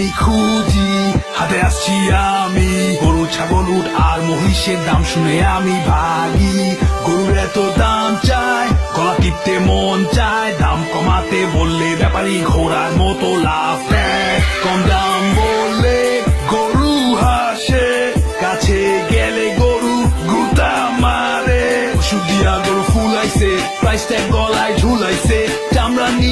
আমি খুঁজি, হাতে আসছি আমি। গরু, ছাগল উঠ আর মহিষের দাম শুনে আমি ভাগি। গরুর এত দাম চায় গলা টিপতে মন চায়। দাম কমাতে বললে ব্যাপারি ঘোড়ার মতো লাভ কম দাম বললে গরু হাসে, কাছে গেলে গরু গুতা মারে। ওষুধ গরু ফুলাইছে প্রাইস গলায় ঝুলাইছে।